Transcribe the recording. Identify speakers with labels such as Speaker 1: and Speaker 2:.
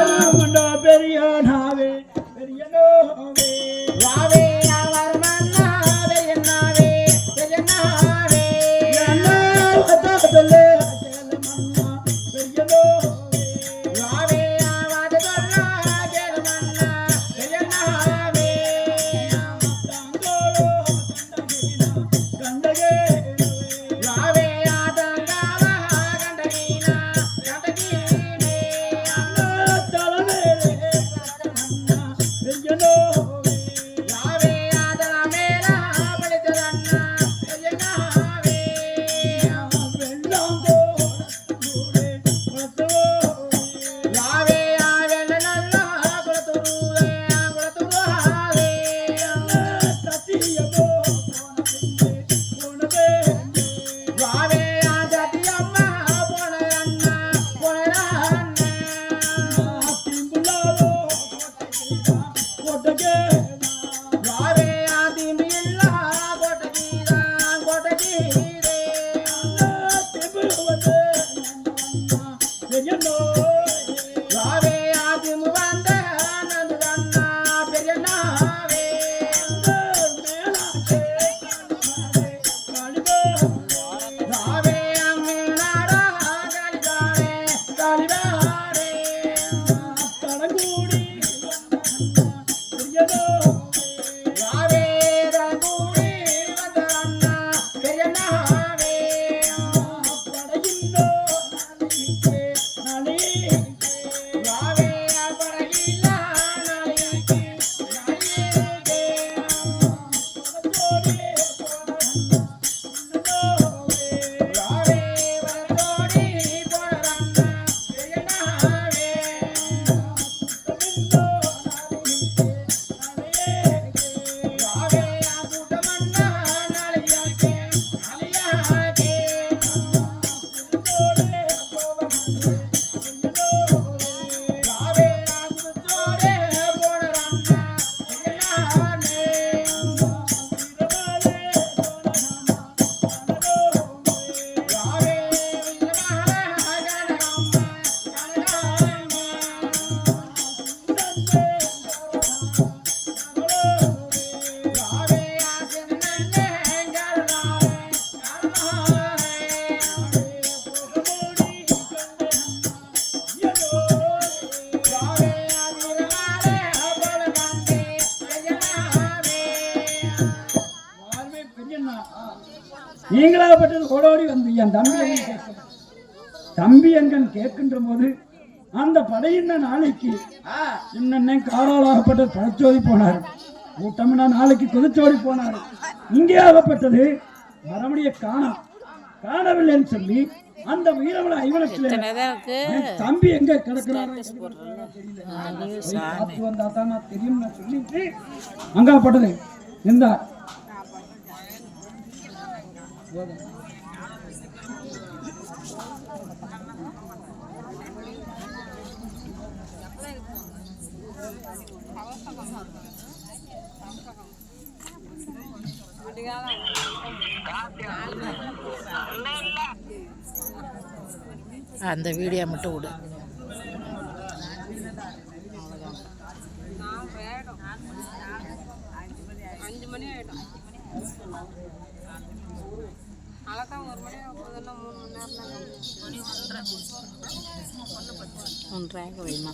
Speaker 1: அருமண்டா Yeah. நீங்களாகப்பட்டது ஓடோடி வந்து என் தம்பி. தம்பி எங்கன் கேட்கின்ற போது அந்த படையின நாளைக்கு இன்னும் காலாளாகப்பட்ட பழச்சோடி போனார். கூட்டம்னா நாளைக்கு கொதிச்சோடி போனார். இங்கே ஆகப்பட்டது மறுபடிய காணோம் காணவில்லைன்னு சொல்லி அந்த வீரமலை ஐவனத்தில் தம்பி எங்க கிடக்கிறாரோ தெரியும் சொல்லிட்டு அங்காப்பட்டது இந்த
Speaker 2: அந்த வீடியோ மட்டும் விடு
Speaker 3: அஞ்சு மணி ஆயிடும் அழகா ஒரு மணி ஆக போகுதுன்னா மூணு மணி நேரம் தான்
Speaker 2: ஒன்றரை வைமா